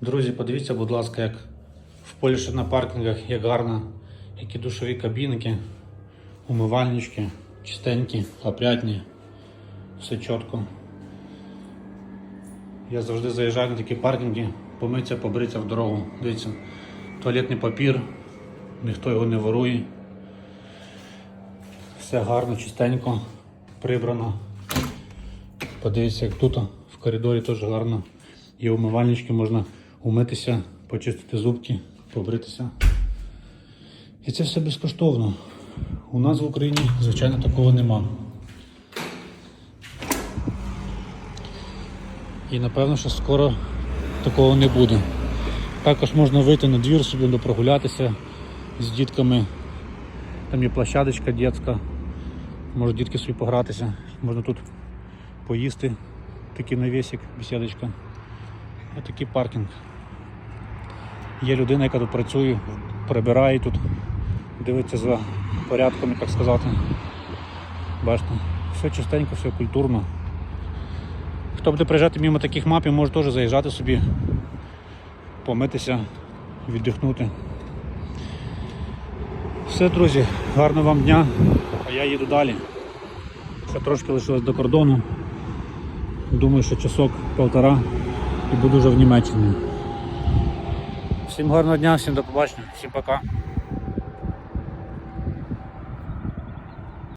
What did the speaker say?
Друзі, подивіться, будь ласка, як в Польщі на паркінгах є гарно, які душові кабінки, умивальнички, чистенькі, опрятні, все чітко. Я завжди заїжджаю на такі паркінги, помитися, побритися в дорогу. Дивіться, туалетний папір, ніхто його не ворує. Все гарно, чистенько, прибрано. Подивіться, як тут в коридорі теж гарно. Є умивальнички, можна умитися, почистити зубки, побритися. І це все безкоштовно. У нас в Україні, звичайно, такого нема. І напевно, що скоро такого не буде. Також можна вийти на двір собі ну, прогулятися з дітками. Там є площадочка дітська. Можуть дітки собі погратися. Можна тут поїсти. Такий навісик, бесідочка. Ось такий паркінг. Є людина, яка тут працює, прибирає тут, дивиться за порядком, так сказати. Бачите, все чистенько, все культурно. Хто буде приїжджати мимо таких мапів, може теж заїжджати собі, помитися, віддихнути. Все, друзі, гарного вам дня, а я їду далі. Ще трошки лишилось до кордону. Думаю, що часок півтора і буду вже в Німеччині. Всім гарного дня, всім до побачення, всім пока.